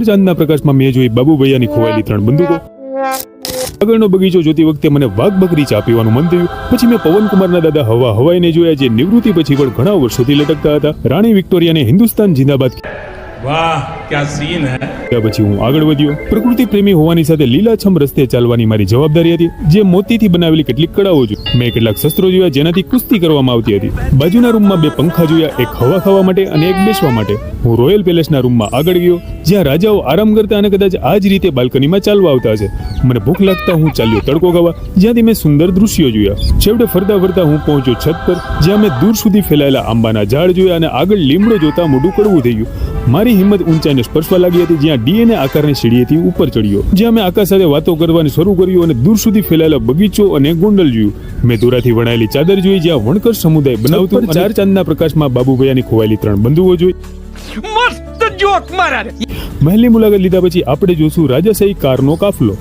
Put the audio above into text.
ચાંદના પ્રકાશમાં મેં જોઈ બાબુ ભૈયાની ખોવાયેલી ત્રણ બંદૂકો. આગળનો બગીચો જોતી વખતે મને વાઘ બકરી ચા પીવાનું મન થયું. પછી મેં પવનકુમારના દાદા હવા હવાઈને જોયા, જે નિવૃત્તિ પછી પણ ઘણા વર્ષોથી લટકતા હતા. રાણી વિક્ટોરિયાને હિન્દુસ્તાન જિંદાબાદ વાહ, ક્યાં સીન હે? પછી હું આગળ વધ્યો. પ્રકૃતિ પ્રેમી હોવાની સાથે લીલાછમ રસ્તે ચાલવાની મારી જવાબદારી હતી, જે મોતીથી બનાવેલી કેટલીક કળાઓ જોઈ મેં કેટલાક શસ્ત્રો જોયા જેનાથી કુસ્તી કરવામાં આવતી હતી. બાજુના રૂમમાં બે પંખા જોયા, એક હવા ખાવા માટે અને એક બેસવા માટે. હું રોયલ પેલેસના રૂમમાં આગળ ગયો, જ્યાં રાજાઓ આરામ કરતા અને કદાચ આ જ રીતે બાલ્કનીમાં ચાલવા આવતા છે મને ભૂખ લાગતા હું ચાલ્યો તડકો ગાવા જ્યાંથી મેં સુંદર દૃશ્યો જોયા. છેવટે ફરતા ફરતા હું પહોંચ્યો છત પર, જ્યાં મેં દૂર સુધી ફેલાયેલા આંબાના ઝાડ જોયા અને આગળ લીમડો જોતા મોઢું કડવું થઈ ગયું. મારી હિંમત ઊંચાઈને સ્પર્શવા લાગી હતી જ્યાં ડીએનએ આકારની સીડીએથી ઉપર ચડ્યો. જ્યાં મેં આકાશ સાથે વાતો કરવાનું શરૂ કર્યું અને દૂર સુધી ફેલાયેલા બગીચો અને ગોંડલ જોયું. મેં દોરાથી વણાયેલી ચાદર જોઈ જ્યાં વણકર સમુદાય બનાવતો ચાર ચાંદના પ્રકાશમાં બાબુભૈયાની ખોવાયેલી ત્રણ બંધુઓ જોઈ. મસ્ત જોક મારા મહેલની મુલાકાત લીધા પછી આપણે જોશું રાજાશાહી કારનો કાફલો.